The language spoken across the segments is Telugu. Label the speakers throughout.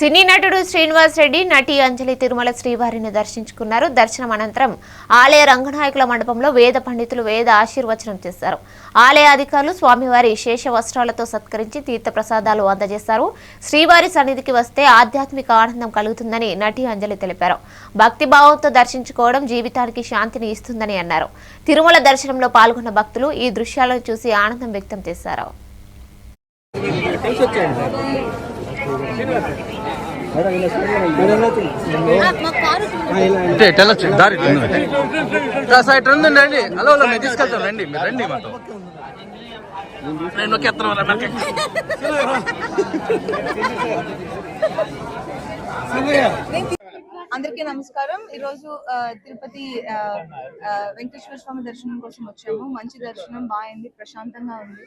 Speaker 1: సినీ నటుడు శ్రీనివాస్ రెడ్డి నటి అంజలి తిరుమల శ్రీవారిని దర్శించుకున్నారు. దర్శనం అనంతరం ఆలయ రంగనాయకుల మండపంలో వేద పండితులు వేద ఆశీర్వచనం చేశారు. ఆలయ అధికారులు స్వామివారి శేష వస్త్రాలతో సత్కరించి తీర్థ ప్రసాదాలు అందజేశారు. శ్రీవారి సన్నిధికి వస్తే ఆధ్యాత్మిక ఆనందం కలుగుతుందని నటి అంజలి తెలిపారు. భక్తిభావంతో దర్శించుకోవడం జీవితానికి శాంతిని ఇస్తుందని అన్నారు. తిరుమల దర్శనంలో పాల్గొన్న భక్తులు ఈ దృశ్యాలను చూసి ఆనందం వ్యక్తం చేశారు.
Speaker 2: అంటే ఇటు దారి ఇటు ఉంది. కాస్త ఇటు ఉంది రండి హలో హలో మేము తీసుకెళ్తాం. రండి మీరు రండి మాతో. నేను
Speaker 3: అందరికీ నమస్కారం. ఈరోజు తిరుపతి వెంకటేశ్వర స్వామి దర్శనం కోసం వచ్చాము. మంచి దర్శనం బాగుంది ప్రశాంతంగా ఉంది.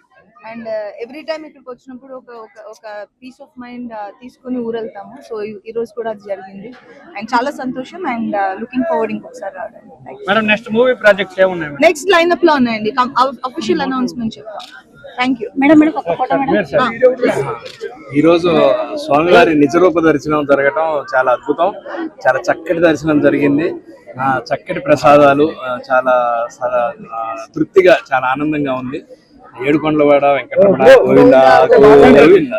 Speaker 3: అండ్ ఎవ్రీ టైం ఇక్కడికి వచ్చినప్పుడు ఒక ఒక ఒక పీస్ ఆఫ్ మైండ్ తీసుకుని ఊరెళ్తాము. సో ఈ రోజు కూడా అది జరిగింది. అండ్ చాలా సంతోషం అండ్ లుకింగ్ ఫార్వర్డ్ ఇంకొకసారి రావడానికి.
Speaker 4: మేడం నెక్స్ట్ మూవీ ప్రాజెక్ట్స్ ఏమున్నాయి మేడం?
Speaker 3: నెక్స్ట్ లైనప్లో ఉన్నాయండి. అఫీషియల్ అనౌన్స్మెంట్ చెప్తాం. థ్యాంక్ యూ
Speaker 5: ఈరోజు స్వామివారి నిజరూప దర్శనం జరగటం చాలా అద్భుతం. చాలా చక్కటి దర్శనం జరిగింది. ఆ, చక్కటి ప్రసాదాలు చాలా తృప్తిగా చాలా ఆనందంగా ఉంది. ఏడుకొండలవాడ వెంకటరమణ గోవింద గోవింద.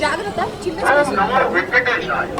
Speaker 6: జాగ్రత్త